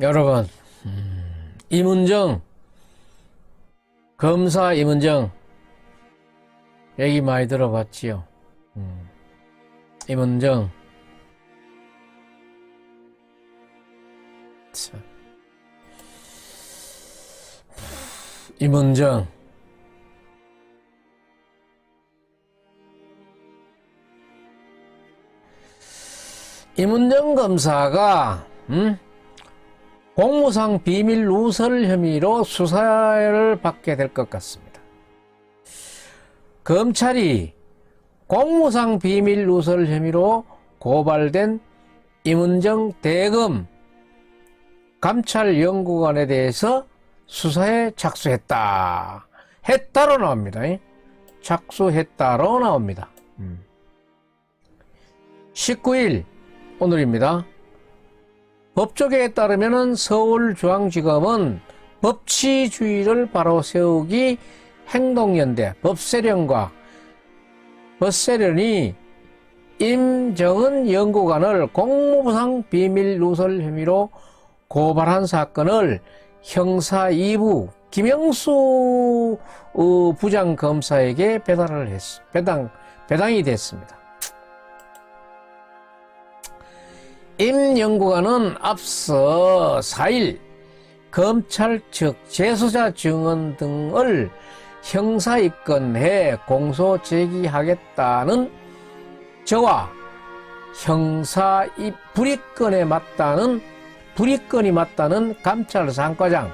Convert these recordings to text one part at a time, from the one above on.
여러분, 음, 임은정, 검사 임은정, 얘기 많이 들어봤지요? 음. 참. 임은정. 임은정 검사가, 음? 공무상 비밀 누설 혐의로 수사를 받게 될 것 같습니다. 검찰이 공무상 비밀 누설 혐의로 고발된 임은정 대검 감찰연구관에 대해서 수사에 착수했다. 했다로 나옵니다. 착수했다로 나옵니다. 음. 19일 오늘입니다. 법조계에 따르면 서울중앙지검은 법치주의를 바로 세우기 행동연대 법세련과 법세련이 임정은 연구관을 공무부상 비밀 누설 혐의로 고발한 사건을 형사 2부 김영수 어, 부장검사에게 배달을 했, 배당, 배당이 됐습니다. 임 연구관은 앞서 4일 검찰 측 재수자 증언 등을 형사 입건해 공소 제기하겠다는 저와 형사 입 불입건에 맞다는 불입건이 맞다는 감찰 상과장.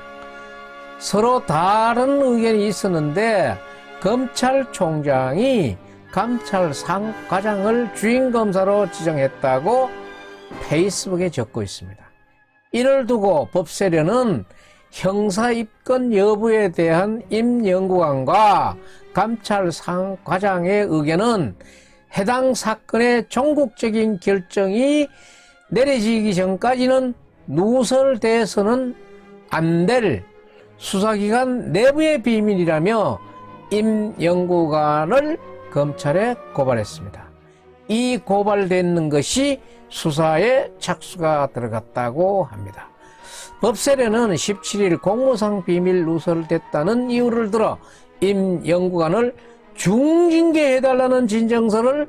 서로 다른 의견이 있었는데 검찰총장이 감찰 상과장을 주인 검사로 지정했다고 페이스북에 적고 있습니다. 이를 두고 법세련은 형사 입건 여부에 대한 임 연구관과 감찰 상 과장의 의견은 해당 사건의 종국적인 결정이 내려지기 전까지는 누설돼서는 안 될 수사기관 내부의 비밀이라며 임 연구관을 검찰에 고발했습니다. 이 고발되는 것이 수사에 착수가 들어갔다고 합니다. 법세련은 17일 공무상 비밀 누설됐다는 이유를 들어 임 연구관을 중징계해달라는 진정서를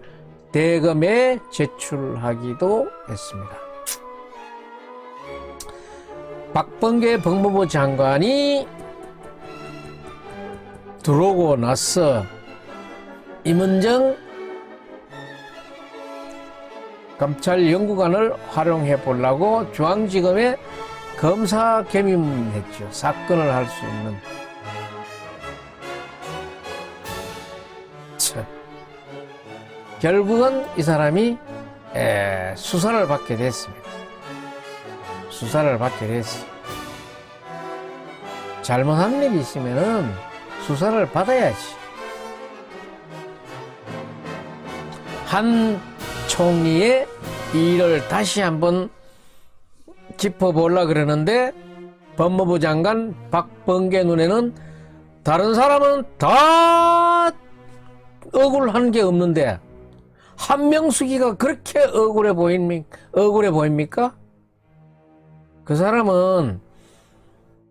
대검에 제출하기도 했습니다. 박범계 법무부 장관이 들어오고 나서 임은정 검찰 연구관을 활용해 보려고 중앙지검에 검사 겸임했죠. 사건을 할 수 있는. 참. 결국은 이 사람이 에, 수사를 받게 됐습니다. 수사를 받게 됐어. 잘못한 일이 있으면은 수사를 받아야지. 한 총리의 일을 다시 한번 짚어보려 그러는데 법무부 장관 박범계 눈에는 다른 사람은 다 억울한 게 없는데 한명숙이가 그렇게 억울해 보입니까? 억울해 보입니까? 그 사람은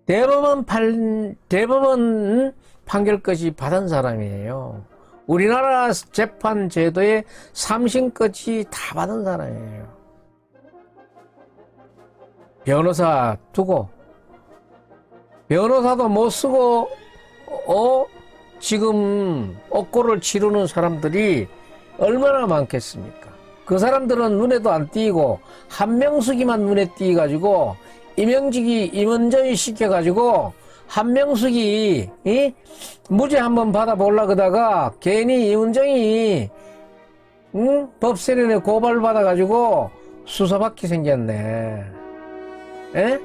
대법원 판, 대법원 판결까지 받은 사람이에요. 우리나라 재판 제도의 삼심까지 다 받은 사람이에요. 변호사 두고 변호사도 못 쓰고 어 지금 억고를 치르는 사람들이 얼마나 많겠습니까? 그 사람들은 눈에도 안 띄고 한명숙이만 눈에 띄가지고 이명직이 임원정이 시켜가지고 한명숙이 이? 무죄 한번 받아보려 그다가 괜히 이문정이 응? 법세련에 고발 받아가지고 수사받게 생겼네. 에?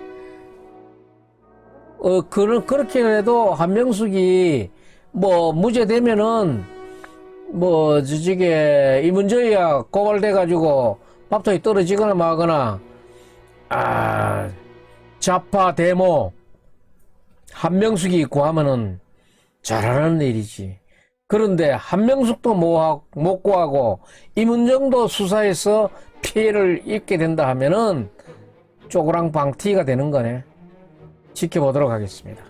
어, 그, 그렇게 해도 한명숙이 뭐 무죄 되면은 뭐 저쪽에 이문정이야 고발돼가지고 밥통이 떨어지거나 마거나 아 좌파 데모 한명숙이 있고 하면은 잘하는 일이지. 그런데 한명숙도 못 구하고 임은정도 수사에서 피해를 입게 된다 하면은 쪼그랑 방티가 되는 거네. 지켜보도록 하겠습니다.